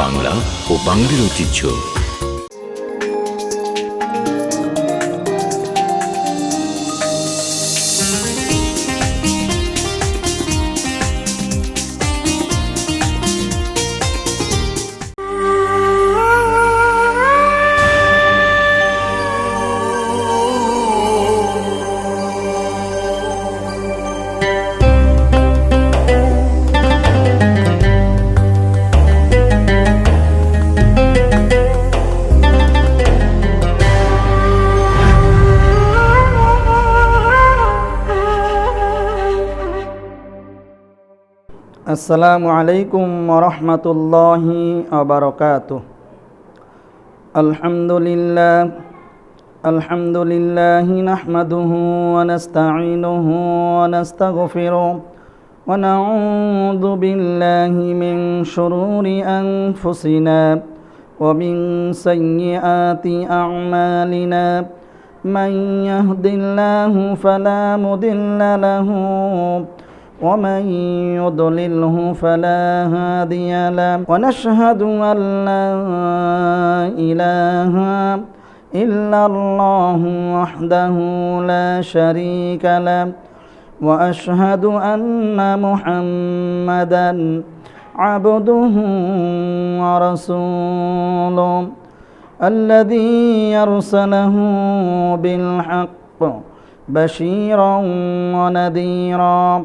বাংলা ও বাঙালির ঐতিহ্য। আসসালামু আলাইকুম রহমতুল্লাহি আবরকাত আলহামদুলিল্লাহ আলহামদুলিল্লাহ নাহমাদুহু ونستعينه ونستغفره ونعوذ بالله من شرور أنفسنا ومن سيئات أعمالنا من يهد الله فلا مضل له ومن يضلله فلا هادي له ونشهد أن لا إله إلا الله وحده لا شريك له وأشهد أن محمدا عبده ورسوله الذي يرسله بالحق بشيرا ونذيرا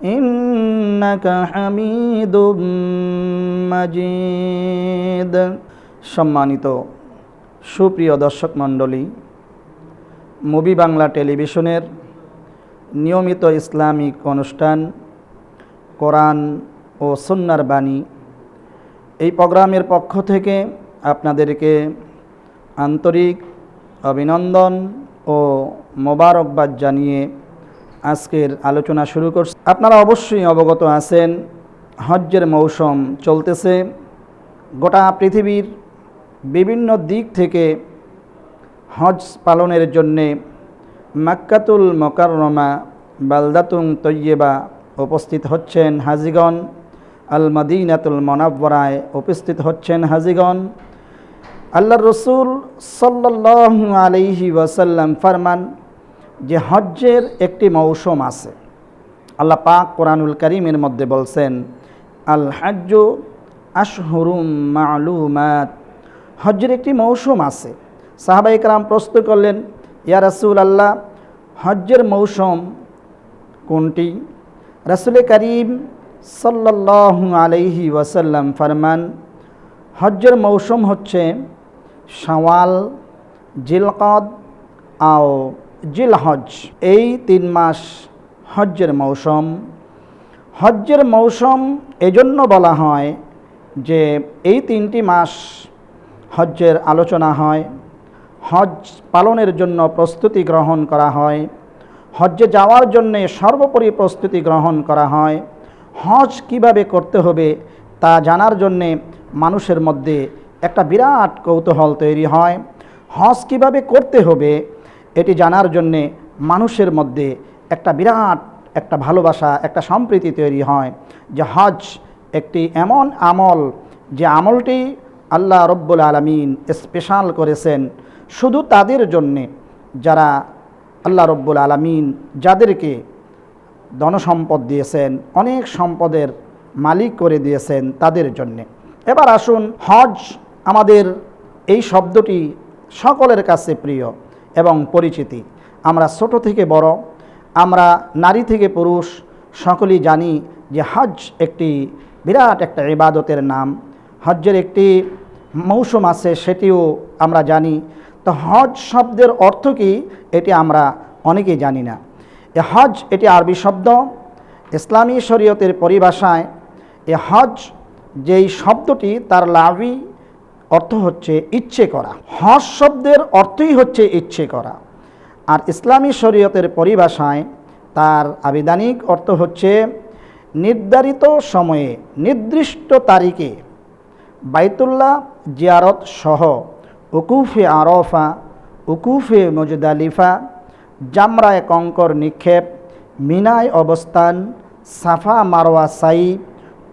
ইন্নাকা হামিদুম মাজিদ। সম্মানিত সুপ্রিয় দর্শক মণ্ডলী, মুভি বাংলা টেলিভিশনের নিয়মিত ইসলামিক অনুষ্ঠান, কোরআন ও সন্ন্যার বাণী এই প্রোগ্রামের পক্ষ থেকে আপনাদেরকে আন্তরিক অভিনন্দন ও মোবারকবাদ জানিয়ে আজকের আলোচনা শুরু করছি। আপনারা অবশ্যই অবগত আছেন, হজ্জের মৌসুম চলতেছে। গোটা পৃথিবীর বিভিন্ন দিক থেকে হজ পালনের জন্যে মাক্কাতুল মকাররমা বালদাতুং তৈয়বা উপস্থিত হচ্ছেন হাজিগণ। আল মদিনাতুল মনাব্বরায় উপস্থিত হচ্ছেন হাজিগণ। আল্লাহ রসুল সাল্লাহ আলাইহি ওয়াসাল্লাম ফরমান যে হজ্জের একটি মৌসুম আছে। আল্লাহ পাক কোরআনুল করিমের মধ্যে বলছেন আল হাজ্য আশহরুম মালুমাত। হজ্জের একটি মৌসুম আছে। সাহাবাই কালাম প্রস্তুত করলেন, ইয়া রাসুল আল্লাহ হজ্জের মৌসুম কোনটি? রাসুল করিম সাল্লাহ আলাইহি ওয়াসাল্লাম ফরমান, হজ্জের মৌসুম হচ্ছে শাওয়াল, জিলকদ, আও জিল হজ এই তিন মাস হজ্জের মৌসুম। হজ্জের মৌসুম এজন্য বলা হয় যে এই তিনটি মাস হজ্জের আলোচনা হয়। হজ পালনের জন্য প্রস্তুতি গ্রহণ করা হয়। হজ্জে যাওয়ার জন্যে সর্বোপরি প্রস্তুতি গ্রহণ করা হয়। হজ কীভাবে করতে হবে তা জানার জন্যে মানুষের মধ্যে একটা বিরাট কৌতূহল তৈরি হয়। হজ কীভাবে করতে হবে এটি জানার জন্যে মানুষের মধ্যে একটা বিরাট, একটা ভালোবাসা, একটা সম্প্রীতি তৈরি হয় যে হজ একটি এমন আমল যে আমলটি আল্লাহ রব্বুল আলমিন স্পেশাল করেছেন। শুধু তাদের জন্যে, যারা আল্লাহ রব্বুল আলমিন যাদেরকে ধনসম্পদ দিয়েছেন, অনেক সম্পদের মালিক করে দিয়েছেন তাদের জন্যে। এবার আসুন, হজ আমাদের এই শব্দটি সকলের কাছে প্রিয়। এবং পরিচিতি। আমরা ছোট থেকে বড়, আমরা নারী থেকে পুরুষ, সকলেই জানি যে হজ একটি বিরাট একটা ইবাদতের নাম। হজ্জের একটি মৌসুম আছে, সেটিও আমরা জানি। তো হজ শব্দের অর্থ কি, এটি আমরা অনেকেই জানি না। এ হজ এটি আরবি শব্দ। ইসলামী শরীয়তের পরিভাষায় এ হজ যেই শব্দটি তার লাভি অর্থ হচ্ছে ইচ্ছে করা। হজ শব্দের অর্থই হচ্ছে ইচ্ছে করা। আর ইসলামী শরীয়তের পরিভাষায় তার আবিধানিক অর্থ হচ্ছে নির্ধারিত সময়ে, নির্দিষ্ট তারিখে বাইতুল্লাহ জিয়ারত সহ উকুফে আরফা, উকুফে মজদালিফা, জামরায় কঙ্কর নিক্ষেপ, মিনায় অবস্থান, সাফা মারোয়া সাই,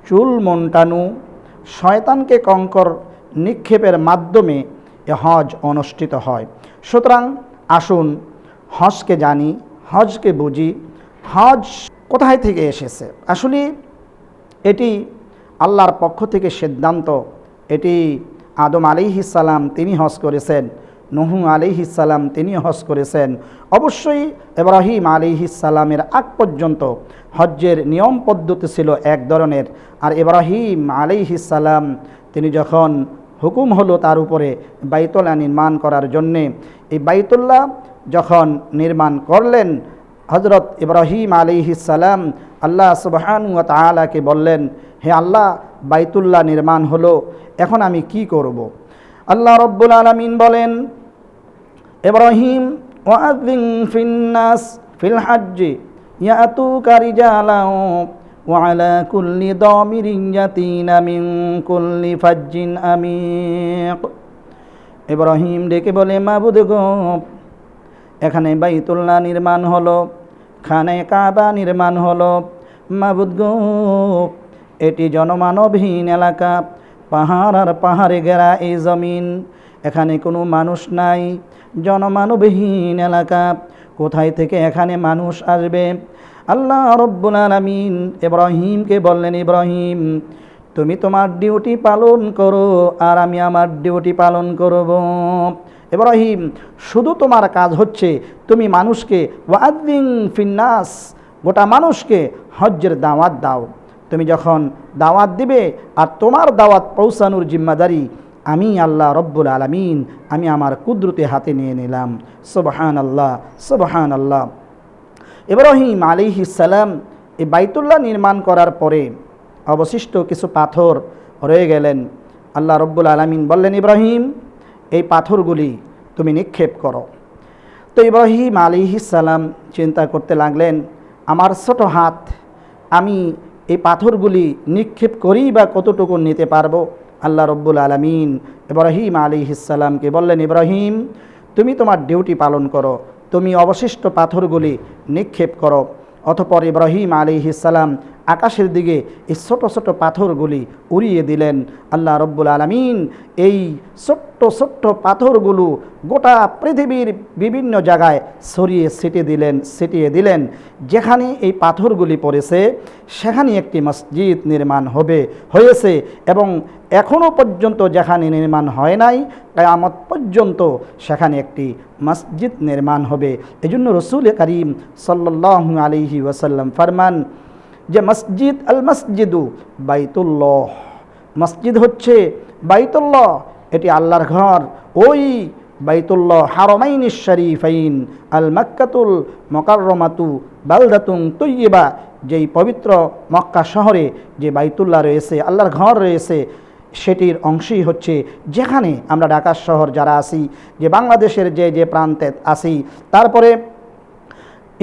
চুল মন্টানু, শয়তানকে কঙ্কর নিক্ষেপের মাধ্যমে এ হজ অনুষ্ঠিত হয়। সুতরাং আসুন হজকে জানি, হজকে বুঝি। হজ কোথায় থেকে এসেছে? আসলে এটি আল্লাহর পক্ষ থেকে সিদ্ধান্ত। এটি আদম সালাম তিনি হজ করেছেন, নহু সালাম তিনি হজ করেছেন। অবশ্যই ইব্রাহিম সালামের আগ পর্যন্ত হজ্জের নিয়ম পদ্ধতি ছিল এক ধরনের। আর ইব্রাহিম সালাম তিনি যখন হুকুম হলো তার উপরে বাইতুল্লাহ নির্মাণ করার জন্যে এই বাইতুল্লাহ যখন নির্মাণ করলেন হজরত ইব্রাহিম সালাম আল্লাহ সুবহান তালাকে বললেন, হে আল্লাহ, বাইতুল্লাহ নির্মাণ হলো, এখন আমি কি করব। আল্লাহ রব্বুল আলমিন বলেন, ইব্রাহিম ওয়াদিন ফিন্নাস ফিল হাজ্জি, ইয়াতুকা রিজালাও وعلى كل ضامر يأتين من كل فج عميق ইব্রাহিম ডেকে বলে মাবুদ গো এখানে বাইতুল্লাহ নির্মাণ হলো খানে কাবা নির্মাণ হলো মাবুদ গো এটি জনমানবহীন এলাকা পাহাড় আর পাহাড়ে ঘেরা এই জমিন এখানে কোনো মানুষ নাই জনমানবহীন এলাকা কোথায় থেকে এখানে মানুষ আসবে আল্লাহ রব্বুল আলমিন ইব্রাহিমকে বললেন, ইব্রাহিম, তুমি তোমার ডিউটি পালন করো আর আমি আমার ডিউটি পালন করব। ইব্রাহিম, শুধু তোমার কাজ হচ্ছে তুমি মানুষকে ওয়াদিন ফিন্নাস, গোটা মানুষকে হজ্জের দাওয়াত দাও। তুমি যখন দাওয়াত দিবে আর তোমার দাওয়াত পৌঁছানোর জিম্মাদারি আমি আল্লাহ রব্বুল আলমিন, আমি আমার কুদরতে হাতে নিয়ে নিলাম। সুবহান আল্লাহ সুবহান আল্লাহ ইব্রাহিম সালাম এই বাইতুল্লাহ নির্মাণ করার পরে অবশিষ্ট কিছু পাথর রয়ে গেলেন। আল্লাহ রব্বুল আলমিন বললেন, ইব্রাহিম, এই পাথরগুলি তুমি নিক্ষেপ করো। তো ইব্রাহিম সালাম চিন্তা করতে লাগলেন, আমার ছোট হাত, আমি এই পাথরগুলি নিক্ষেপ করেই বা কতটুকু নিতে পারব? আল্লাহ রব্বুল আলমিন ইব্রাহিম সালামকে বললেন, ইব্রাহিম, তুমি তোমার ডিউটি পালন করো। তুমি অবশিষ্ট পাথরগুলি নিক্ষেপ করো। অতপর ইব্রাহিম সালাম আকাশের দিকে এই ছোট ছোট পাথরগুলি উড়িয়ে দিলেন আল্লাহ রব্বুল আলমিন। এই ছোট্ট ছোট্ট পাথরগুলো গোটা পৃথিবীর বিভিন্ন জায়গায় ছড়িয়ে ছিটিয়ে দিলেন ছিটিয়ে দিলেন। যেখানে এই পাথরগুলি পড়েছে, সেখানে একটি মসজিদ নির্মাণ হবে, হয়েছে এবং এখনও পর্যন্ত যেখানে নির্মাণ হয় নাই, কেয়ামত পর্যন্ত সেখানে একটি মসজিদ নির্মাণ হবে। এজন্য রসুল করিম সাল্লাহ আলিহি ওয়াসাল্লাম ফরমান যে মসজিদ আল মসজিদু বাইতুল্লাহ। মসজিদ হচ্ছে বাইতুল্লাহ, এটি আল্লাহর ঘর। ওই বাইতুল্লাহ হারমাইন শরীফাইন, আল মক্কাতুল মকাররমাতু বালদাতুং তৈয়বা যেই পবিত্র মক্কা শহরে যে বাইতুল্লাহ রয়েছে, আল্লাহর ঘর রয়েছে, সেটির অংশই হচ্ছে যেখানে আমরা ঢাকা শহর যারা আসি যে বাংলাদেশের যে যে প্রান্তে আসি তারপরে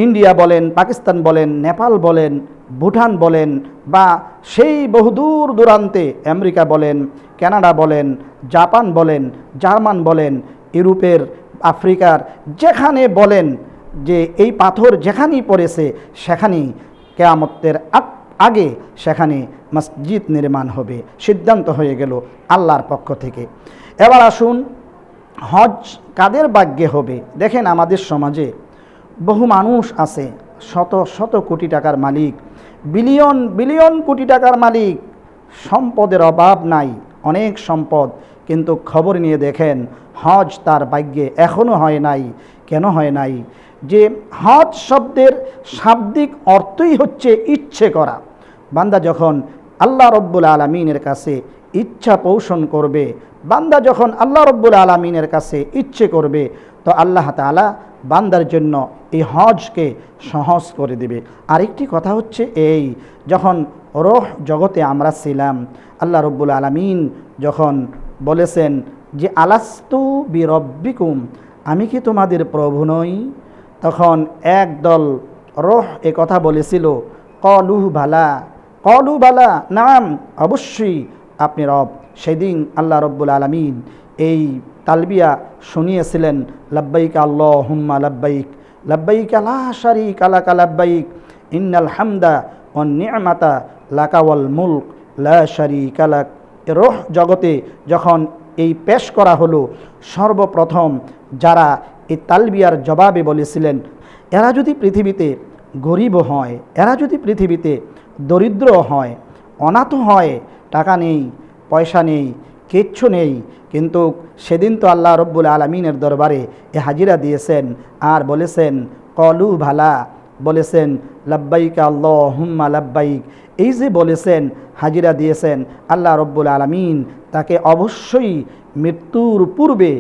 ইন্ডিয়া বলেন, পাকিস্তান বলেন, নেপাল বলেন, ভুটান বলেন বা সেই বহুদূর দূরান্তে আমেরিকা বলেন, কানাডা বলেন, জাপান বলেন, জার্মান বলেন, ইউরোপের, আফ্রিকার যেখানে বলেন যে এই পাথর যেখানেই পড়েছে সেখানেই কেয়ামতের আগে সেখানে মসজিদ নির্মাণ হবে, সিদ্ধান্ত হয়ে গেল আল্লাহর পক্ষ থেকে। এবার আসুন, হজ কাদের ভাগ্যে হবে? দেখেন আমাদের সমাজে বহু মানুষ আছে, শত শত কোটি টাকার মালিক, বিলিয়ন বিলিয়ন কোটি টাকার মালিক। সম্পদের অভাব নাই, অনেক সম্পদ। কিন্তু খবর নিয়ে দেখেন, হজ তার ভাগ্যে এখনও হয় নাই। কেন হয় নাই? যে হজ শব্দের শাব্দিক অর্থই হচ্ছে ইচ্ছে করা। বান্দা যখন আল্লাহ রব্বুল আলমিনের কাছে ইচ্ছা পোষণ করবে, বান্দা যখন আল্লাহ রব্বুল আলমিনের কাছে ইচ্ছে করবে, তো আল্লাহ তালা বান্দার জন্য এই হজকে সহজ করে দেবে। আরেকটি কথা হচ্ছে এই, যখন রোহ জগতে আমরা ছিলাম, আল্লাহ রব্বুল আলমিন যখন বলেছেন যে, আলাস্তু বিরব্বিকুম, আমি কি তোমাদের প্রভু নই? তখন একদল রোহ এ কথা বলেছিল, কলুহ ভালা কলু বালা, নাম, অবশ্যই আপনি রব। সেদিন আল্লাহ রব্বুল আলমিন এই তালবিয়া শুনিয়েছিলেন, লাব্বাইক আল্লাহ হুম্মা লাব্বাইক লাব্বাইক আলা শারিক আলাকা লাব্বাইক, ইন্নাল হামদা ও নিয়ামাতা লাকাওয়াল মুলক, লা শারিক আলাক রোহ জগতে যখন এই পেশ করা হলো, সর্বপ্রথম যারা এই তালবিয়ার জবাবে বলেছিলেন, এরা যদি পৃথিবীতে গরিব হয়, এরা যদি পৃথিবীতে দরিদ্র হয়, অনাথ হয়, টাকা নেই, পয়সা নেই, কিচ্ছু নেই কিন্তু সেদিন তো আল্লাহ রব্বুল আলমিনের দরবারে এ হাজিরা দিয়েছেন আর বলেছেন, কলু ভালা বলেছেন, লাব্বাইক আল্লাহ হুম্মা লাব্বাইক এই যে বলেছেন, হাজিরা দিয়েছেন আল্লাহ রব্বুল আলমিন, তাকে অবশ্যই মৃত্যুর পূর্বে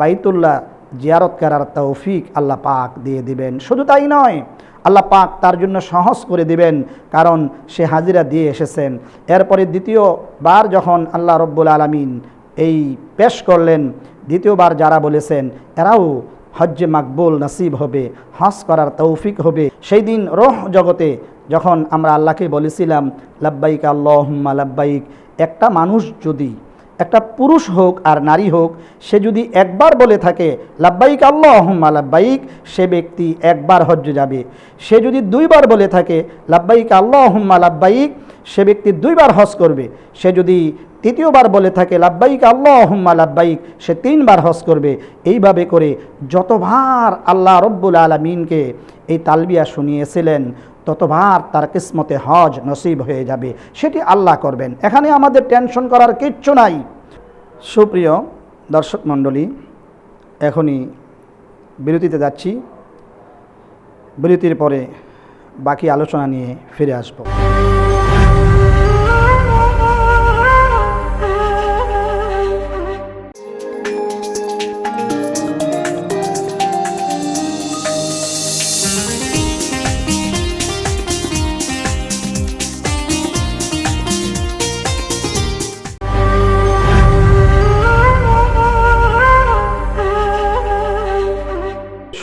বাইতুল্লাহ জিয়ারত করার তৌফিক আল্লাহ পাক দিয়ে দিবেন। শুধু তাই নয়, আল্লাহ পাক তার জন্য সহজ করে দিবেন, কারণ সে হাজিরা দিয়ে এসেছেন। এরপরে দ্বিতীয়বার যখন আল্লাহ রব্বুল আলমিন এই পেশ করলেন। দ্বিতীয়বার যারা বলেছেন, এরাও হজ্জে মাকবুল নাসিব হবে, হজ করার তৌফিক হবে। সেই দিন রোহ জগতে যখন আমরা আল্লাহকে বলেছিলাম, লাব্বাইক আল্লাহুম্মা লাব্বাইক। একটা মানুষ যদি, একটা পুরুষ হোক আর নারী হোক, সে যদি একবার বলে থাকে, লাব্বাইক আল্লাহুম্মা লাব্বাইক, সে ব্যক্তি একবার হজ্জে যাবে। সে যদি দুইবার বলে থাকে, লাব্বাইক আল্লাহুম্মা লাব্বাইক সে ব্যক্তি দুইবার হজ করবে। সে যদি তৃতীয়বার বলে থাকে, লাব্বাইক আল্লাহ হুম্মা লাব্বাইক সে তিনবার হজ করবে। এইভাবে করে যতবার আল্লাহ রব্বুল আলমিনকে এই তালবিয়া শুনিয়েছিলেন, ততবার তার কিসমতে হজ নসিব হয়ে যাবে। সেটি আল্লাহ করবেন। এখানে আমাদের টেনশন করার কিচ্ছু নাই। সুপ্রিয় দর্শক মণ্ডলী, এখনই বিরতিতে যাচ্ছি। বিরতির পরে বাকি আলোচনা নিয়ে ফিরে আসব।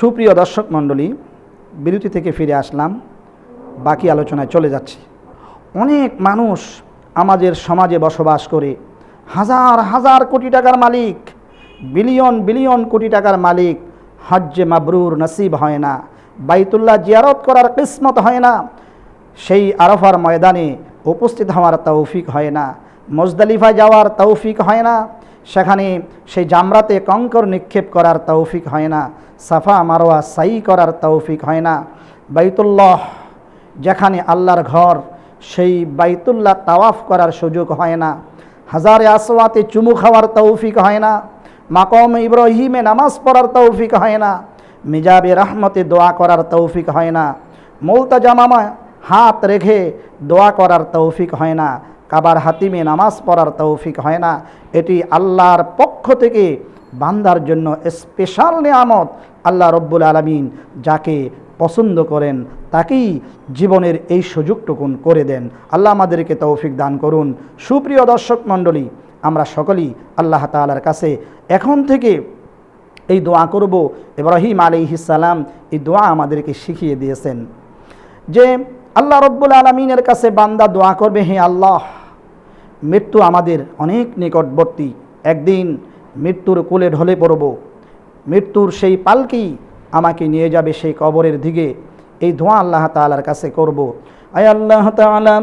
সুপ্রিয় দর্শক মণ্ডলী, বিরতি থেকে ফিরে আসলাম। বাকি আলোচনায় চলে যাচ্ছি। অনেক মানুষ আমাদের সমাজে বসবাস করে। হাজার হাজার কোটি টাকার মালিক, বিলিয়ন বিলিয়ন কোটি টাকার মালিক হজ্জে মাবরুর নসিব হয় না। বাইতুল্লাহ জিয়ারত করার কিসমত হয় না। সেই আরফার ময়দানে উপস্থিত হওয়ার তৌফিক হয় না। মজদালিফায় যাওয়ার তৌফিক হয় না। সেখানে সেই জামরাতে কঙ্কর নিক্ষেপ করার তৌফিক হয় না, সাফা মারোয়া সাই করার তৌফিক হয় না। বাইতুল্লাহ, যেখানে আল্লাহর ঘর, সেই বাইতুল্লাহ তাওয়াফ করার সুযোগ হয় না। হাজারে আসওয়াতে চুমু খাওয়ার তৌফিক হয় না। মাকম ইব্রাহিমে নামাজ পড়ার তৌফিক হয় না। মিজাবে রহমতে দোয়া করার তৌফিক হয় না। মৌতাজামামা হাত রেখে দোয়া করার তৌফিক হয় না। কাবার হাতিমে নামাজ পড়ার তৌফিক হয় না। এটি আল্লাহর পক্ষ থেকে বান্দার জন্য স্পেশাল নিয়ামত। আল্লাহ রব্বুল আলমিন যাকে পছন্দ করেন, তাকেই জীবনের এই সুযোগটুকুন করে দেন। আল্লাহ আমাদেরকে তৌফিক দান করুন। সুপ্রিয় দর্শক মণ্ডলী, আমরা সকলেই আল্লাহ তালার কাছে এখন থেকে এই দোয়া করব। ইব্রাহিম আলিহিসাল্লাম এই দোয়া আমাদেরকে শিখিয়ে দিয়েছেন যে আল্লাহ রব্বুল আলমিনের কাছে বান্দা দোয়া করবে, হে আল্লাহ, মৃত্যু আমাদের অনেক নিকটবর্তী। একদিন মৃত্যুর কোলে ঢলে পড়ব। মৃত্যুর সেই পালকি আমাকে নিয়ে যাবে সেই কবরের দিকে। এই ধোঁয়া আল্লাহ তালার কাছে করব। আয় আল্লাহ তালা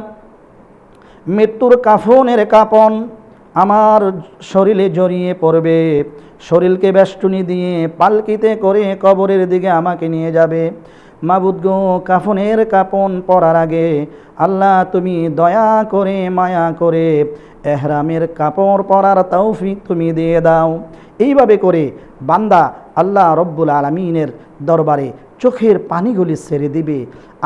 মৃত্যুর কাফনের কাপন আমার শরীরে জড়িয়ে পড়বে। শরীরকে বেষ্টনী দিয়ে পালকিতে করে কবরের দিকে আমাকে নিয়ে যাবে। মাবুদ গো কাফনের কাপন পরার আগে, আল্লাহ তুমি দয়া করে, মায়া করে এহরামের কাপড় পরার তৌফিক তুমি দিয়ে দাও। এইভাবে করে বান্দা আল্লাহ রব্বুল আলমিনের দরবারে চোখের পানিগুলি সেরে দিবে।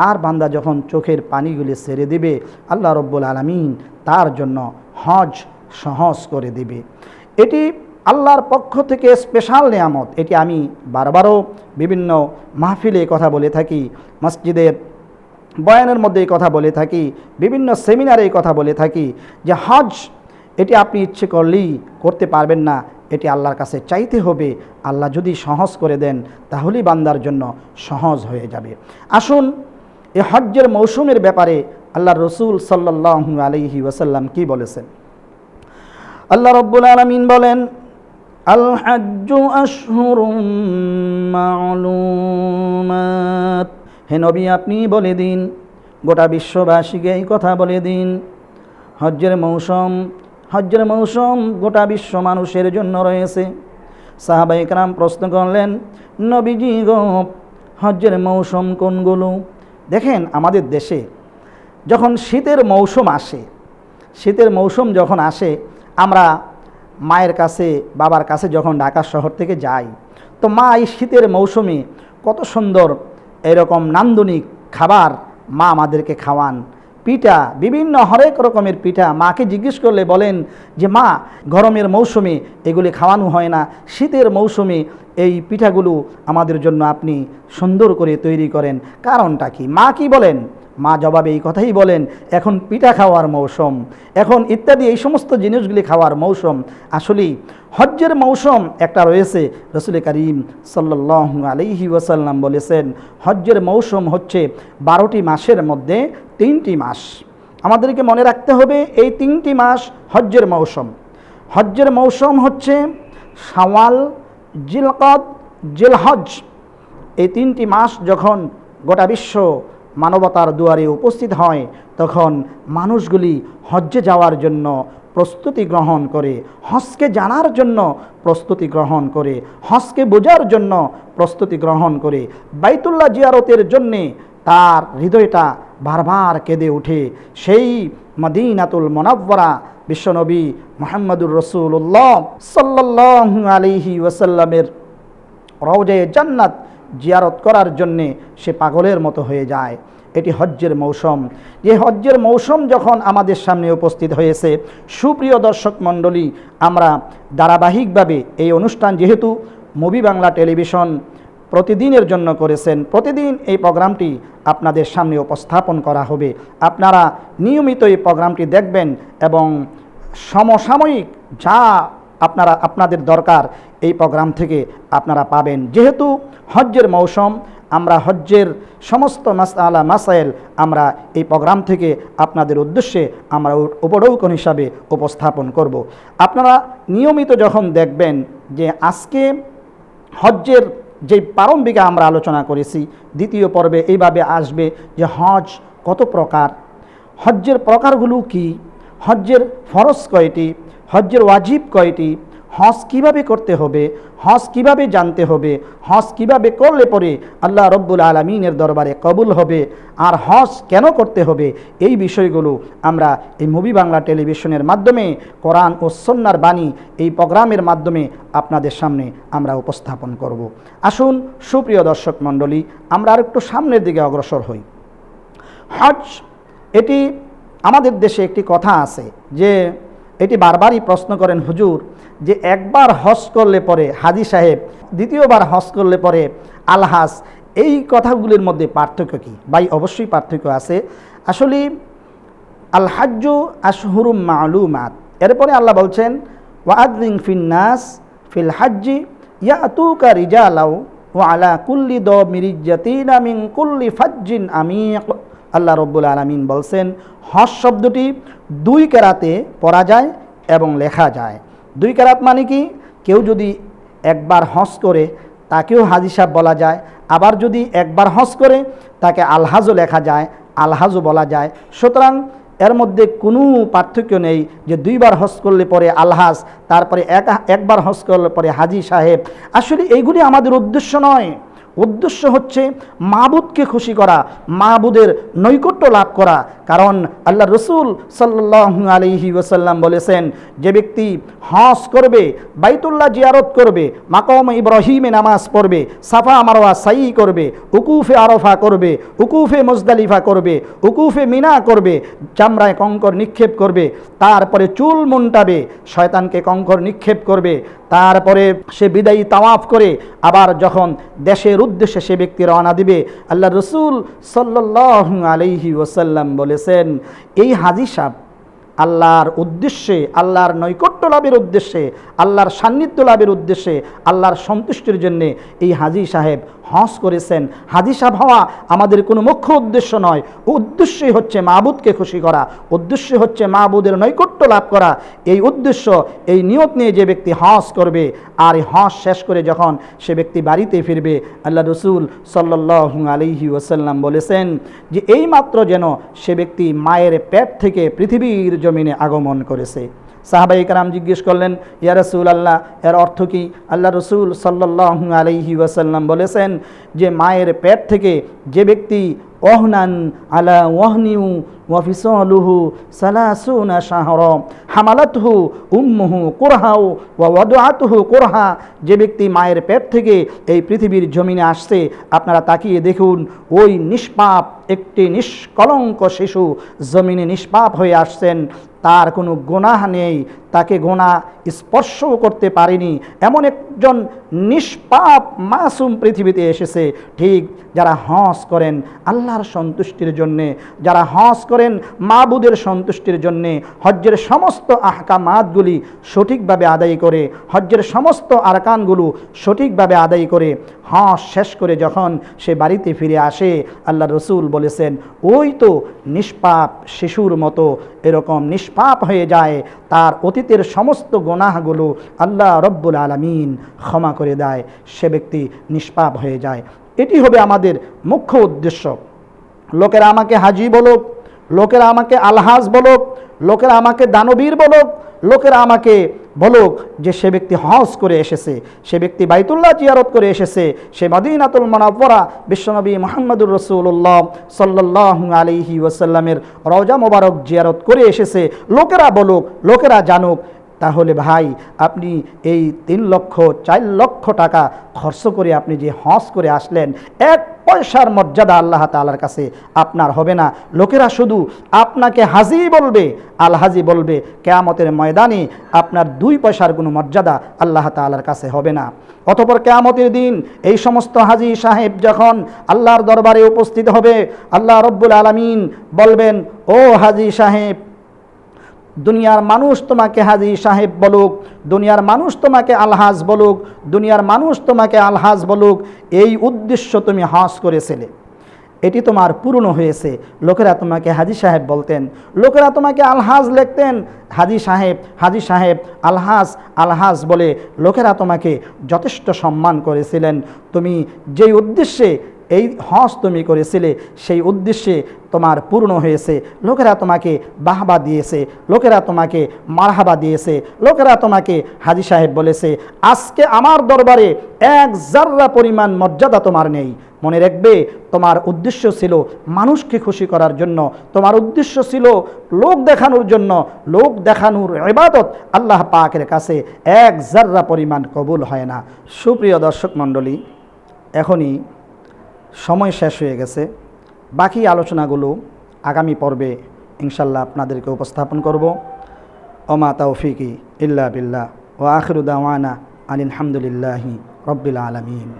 আর বান্দা যখন চোখের পানিগুলি সেরে দিবে, আল্লাহ রব্বুল আলমিন তার জন্য হজ সহজ করে দিবে। এটি আল্লাহর পক্ষ থেকে স্পেশাল নিয়ামত, এটি আমি বারবারও বিভিন্ন মাহফিলে কথা বলে থাকি, মসজিদের বয়ানের মধ্যে এই কথা বলে থাকি, বিভিন্ন সেমিনারে এই কথা বলে থাকি যে হজ, এটি আপনি ইচ্ছে করলেই করতে পারবেন না, এটি আল্লাহর কাছে চাইতে হবে, আল্লাহ যদি সহজ করে দেন, তাহলেই বান্দার জন্য সহজ হয়ে যাবে। আসুন, এ হজ্জের মৌসুমের ব্যাপারে আল্লাহ রসুল সাল্লাহ আলহি ওসাল্লাম কি বলেছেন? আল্লাহ রব্বুল আলমিন বলেন হাজ্জু আশহুরুম মা'লুমাত। হে নবী, আপনি বলে দিন, গোটা বিশ্ববাসীকে এই কথা বলে দিন, হজ্জের মৌসুম হজ্জের মৌসুম গোটা বিশ্ব মানুষের জন্য রয়েছে। সাহাবাই একরাম প্রশ্ন করলেন, নবীজি গো, হজ্জের মৌসুম কোনগুলো? দেখেন আমাদের দেশে যখন শীতের মৌসুম আসে, শীতের মৌসুম যখন আসে, আমরা মায়ের কাছে, বাবার কাছে যখন ঢাকা শহর থেকে যাই, তো মা এই শীতের মৌসুমে কত সুন্দর এরকম নান্দনিক খাবার মা আমাদেরকে খাওয়ান। পিঠা, বিভিন্ন হরেক রকমের পিঠা মাকে জিজ্ঞেস করলে বলেন যে, মা, গরমের মৌসুমে এগুলি খাওয়ানো হয় না। শীতের মৌসুমে এই পিঠাগুলো আমাদের জন্য আপনি সুন্দর করে তৈরি করেন। কারণটা কি? মা কি বলেন? মা জবাবে এই কথাই বলেন, এখন পিঠা খাওয়ার মৌসুম। এখন ইত্যাদি এই সমস্ত জিনিসগুলি খাওয়ার মৌসুম। আসলেই হজ্জের মৌসুম একটা রয়েছে। রসুল করিম সাল্লাহ আলহি ওয়াসাল্লাম বলেছেন, হজ্জের মৌসুম হচ্ছে বারোটি মাসের মধ্যে তিনটি মাস। আমাদেরকে মনে রাখতে হবে, এই তিনটি মাস হজ্জের মৌসুম। হজ্জের মৌসুম হচ্ছে সাওয়াল জিলকদ জিলহজ এই তিনটি মাস যখন গোটা বিশ্ব মানবতার দুয়ারে উপস্থিত হয়, তখন মানুষগুলি হজ্জে যাওয়ার জন্য প্রস্তুতি গ্রহণ করে, হজকে জানার জন্য প্রস্তুতি গ্রহণ করে, হজকে বোঝার জন্য প্রস্তুতি গ্রহণ করে। বাইতুল্লাহ জিয়ারতের জন্যে তার হৃদয়টা বারবার কেঁদে ওঠে। সেই মদিনাতুল মনাব্বরা বিশ্বনবী মোহাম্মদুর রসুল্লাহ সাল্লাহ আলিহি ওয়াসাল্লামের রওজায়ে জান্নাত জিয়ারত করার জন্যে সে পাগলের মতো হয়ে যায়। এটি হজ্জের মৌসুম। যে হজ্জের মৌসুম যখন আমাদের সামনে উপস্থিত হয়েছে, সুপ্রিয় দর্শক মণ্ডলী, আমরা ধারাবাহিকভাবে এই অনুষ্ঠান যেহেতু মুভি বাংলা টেলিভিশন প্রতিদিনের জন্য করেছেন, প্রতিদিন এই প্রোগ্রামটি আপনাদের সামনে উপস্থাপন করা হবে। আপনারা নিয়মিত এই প্রোগ্রামটি দেখবেন এবং সমসাময়িক যা আপনারা, আপনাদের দরকার এই প্রোগ্রাম থেকে আপনারা পাবেন যেহেতু হজ্জের মৌসুম, আমরা হজ্জের সমস্ত মাসালা মাসাইল আমরা এই প্রোগ্রাম থেকে আপনাদের উদ্দেশ্যে আমরা উপরৌকন হিসাবে উপস্থাপন করব। আপনারা নিয়মিত যখন দেখবেন যে আজকে হজ্জের যে প্রারম্ভিকে আমরা আলোচনা করেছি, দ্বিতীয় পর্বে এইভাবে আসবে যে হজ কত প্রকার, হজ্জের প্রকারগুলো কি, হজ্জের ফরজ কয়টি, হজ্জের ওয়াজিব কয়টি হজ কীভাবে করতে হবে, হজ কীভাবে জানতে হবে, হজ কীভাবে করলে পরে আল্লাহ রব্বুল আলমিনের দরবারে কবুল হবে আর হজ কেন করতে হবে, এই বিষয়গুলো আমরা এই মুভি বাংলা টেলিভিশনের মাধ্যমে, কোরআন ও সন্ন্যার বাণী এই প্রোগ্রামের মাধ্যমে আপনাদের সামনে আমরা উপস্থাপন করব। আসুন, সুপ্রিয় দর্শক মণ্ডলী, আমরা আর একটু সামনের দিকে অগ্রসর হই হজ, এটি আমাদের দেশে একটি কথা আছে যে এটি বারবারই প্রশ্ন করেন হুজুর যে একবার হজ করলে পরে, হাজি সাহেব দ্বিতীয়বার হজ করলে পরে আলহাস এই কথাগুলির মধ্যে পার্থক্য কী? বাই অবশ্যই পার্থক্য আছে। আসলে আল হাজ্জু আশহুরুম মালুমাত। এরপরে আল্লাহ বলছেন ওয়াদিং ফিন্নাস ফিল হাজ্জি ইয়াতুকা রিজালাউ ও আলা কুল্লি দ মিরিজাতিনা মিন কুল্লি ফাজ্জিন আমিক। আল্লাহ রব্বুল আলমিন বলছেন হজ শব্দটি দুই কেরাতে পড়া যায় এবং লেখা যায়। দুই কেরাত মানে কি? কেউ যদি একবার হজ করে তাকেও হাজি সাহেব বলা যায়, আবার যদি একবার হজ করে তাকে আলহাজও লেখা যায়, আলহাজও বলা যায়। সুতরাং এর মধ্যে কোনো পার্থক্য নেই যে দুইবার হজ করলে পরে আলহাজ, তারপরে এক, একবার হজ করলে পরে হাজি সাহেব। আসলে এইগুলি আমাদের উদ্দেশ্য নয়। উদ্দেশ্য হচ্ছে মাবুদকে খুশি করা, মাবুদের নৈকট্য লাভ করা। কারণ আল্লাহ রসুল সাল্লাহ আলহি ওসাল্লাম বলেছেন, যে ব্যক্তি হস করবে, বাইতুল্লাহ জিয়ারত করবে, মাকম ইব্রাহিমে নামাজ পড়বে, সাফা মারোয়া সাই করবে, উকুফে আরফা করবে, উকুফে মুজদালিফা করবে, উকুফে মিনা করবে, চামড়ায় কঙ্কর নিক্ষেপ করবে, তারপরে চুল মুন্টাবে শয়তানকে কঙ্কর নিক্ষেপ করবে তারপরে সে বিদায়ী তাওয়াফ করে আবার যখন দেশের উদ্দেশ্যে সে ব্যক্তি রওনা দিবে, আল্লাহ রসুল সাল্লাহ আলহি ওসাল্লাম বলেছেন, এই হাজি সাহ আল্লাহর উদ্দেশ্যে, আল্লাহর নৈকট্য লাভের উদ্দেশ্যে, আল্লাহর সান্নিধ্য লাভের উদ্দেশ্যে, আল্লাহর সন্তুষ্টির জন্যে এই হাজি সাহেব হস করেছেন। হাজি সাহেব হওয়া আমাদের কোনো মুখ্য উদ্দেশ্য নয়। উদ্দেশ্যই হচ্ছে মাহবুদকে খুশি করা উদ্দেশ্য হচ্ছে মাহবুদের নৈকট্য লাভ করা। এই উদ্দেশ্য, এই নিয়ত নিয়ে যে ব্যক্তি হস করবে আর এই হস শেষ করে যখন সে ব্যক্তি বাড়িতে ফিরবে, আল্লাহ রসুল সাল্লাহ আলিহি ওসাল্লাম বলেছেন যে এই মাত্র যেন সে ব্যক্তি মায়ের পেট থেকে পৃথিবীর জমিনে আগমন করেছে। সাহাবাই কারাম জিজ্ঞেস করলেন, ইয়া রসুল আল্লাহ এর অর্থ কি? আল্লাহ রসুল সাল্লাহ আলাইহি ওয়াসাল্লাম বলেছেন যে, মায়ের পেট থেকে যে ব্যক্তি ওহনান আলা ওহনিউ ওয়াফিসলুহু সালাসুনা শাহর, হামালাতহু উম্মুহু কোরহাউ ওয়া ওয়াদুআতুহু কোরহা, যে ব্যক্তি মায়ের পেট থেকে এই পৃথিবীর জমিনে আসছে, আপনারা তাকিয়ে দেখুন, ওই নিষ্পাপ একটি নিষ্কলঙ্ক শিশু জমিনে নিষ্পাপ হয়ে আসছেন। তার কোনো গোনাহ নেই। তাকে গোনা স্পর্শও করতে পারেনি। এমন একজন নিষ্পাপ মাসুম পৃথিবীতে এসেছে, ঠিক যারা হস করেন আল্লাহর সন্তুষ্টির জন্যে, যারা হস করেন মাবুদের সন্তুষ্টির জন্যে, হজ্জের সমস্ত আহকামাতগুলি সঠিকভাবে আদায় করে, হজ্জের সমস্ত আরকানগুলো সঠিকভাবে আদায় করে হস শেষ করে যখন সে বাড়িতে ফিরে আসে আল্লাহ রসুল বলেছেন, ওই তো নিষ্পাপ শিশুর মতো, এরকম নিষ্পাপ হয়ে যায় তার অতীতের সমস্ত গোনাহগুলো আল্লাহ রব্বুল আলমিন ক্ষমা করে দেয়, সে ব্যক্তি নিষ্পাপ হয়ে যায়। এটি হবে আমাদের মুখ্য উদ্দেশ্য। লোকেরা আমাকে হাজি বলুক, লোকেরা আমাকে আলহাজ বলুক, লোকেরা আমাকে দানবীর বলুক, লোকেরা আমাকে বলুক যে সে ব্যক্তি হজ করে এসেছে, সে ব্যক্তি বাইতুল্লাহ জিয়ারত করে এসেছে, সে মদিনাতুল মনাফরা বিশ্বনবী মোহাম্মদুর রসুল্লাহ সাল্লাহ আলিহি ওসাল্লামের রওজা মোবারক জিয়ারত করে এসেছে। লোকেরা বলুক, লোকেরা জানুক, তাহলে ভাই আপনি এই তিন লক্ষ, চার লক্ষ টাকা খরচ করে আপনি যে হজ করে আসলেন, এক পয়সার মর্যাদা আল্লাহ তালার কাছে আপনার হবে না। লোকেরা শুধু আপনাকে হাজি বলবে, আল হাজি বলবে, কেয়ামতের ময়দানে আপনার দুই পয়সার কোনো মর্যাদা আল্লাহ তালার কাছে হবে না। অতপর কেয়ামতের দিন এই সমস্ত হাজি সাহেব যখন আল্লাহর দরবারে উপস্থিত হবে, আল্লাহ রব্বুল আলমিন বলবেন, ও হাজি সাহেব দুনিয়ার মানুষ তোমাকে হাজি সাহেব বলুক, দুনিয়ার মানুষ তোমাকে আলহাজ বলুক, দুনিয়ার মানুষ তোমাকে আলহাজ বলুক, এই উদ্দেশ্য তুমি হাস করেছিলে। এটি তোমার পূর্ণ হয়েছে। লোকেরা তোমাকে হাজি সাহেব বলতেন, লোকেরা তোমাকে আলহাজ লিখতেন, হাজি সাহেব হাজি সাহেব, আলহাজ আলহাজ বলে লোকেরা তোমাকে যথেষ্ট সম্মান করেছিলেন। তুমি যেই উদ্দেশ্যে এই হজ তুমি করেছিলে, সেই উদ্দেশ্যে তোমার পূর্ণ হয়েছে। লোকেরা তোমাকে বাহবা দিয়েছে, লোকেরা তোমাকে মারহাবা দিয়েছে, লোকেরা তোমাকে হাজি সাহেব বলেছে, আজকে আমার দরবারে এক জাররা পরিমাণ মর্যাদা তোমার নেই। মনে রাখবে, তোমার উদ্দেশ্য ছিল মানুষকে খুশি করার জন্য, তোমার উদ্দেশ্য ছিল লোক দেখানোর জন্য, লোক দেখানোর ইবাদত আল্লাহ পাকের কাছে এক জাররা পরিমাণ কবুল হয় না। সুপ্রিয় দর্শক মণ্ডলী, এখনই সময় শেষ হয়ে গেছে। বাকি আলোচনাগুলো আগামী পর্বে ইনশাল্লাহ আপনাদেরকে উপস্থাপন করব। ওমা তৌফিকি ইল্লা বিল্লাহ। ও আখরুদ্দাওয়ানা আলহামদুলিল্লাহি রব্বিল আলমিন।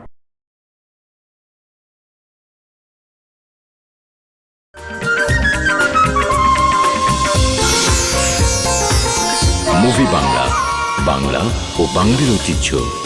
বাংলা বাংলা ও বাঙালির ঐতিহ্য।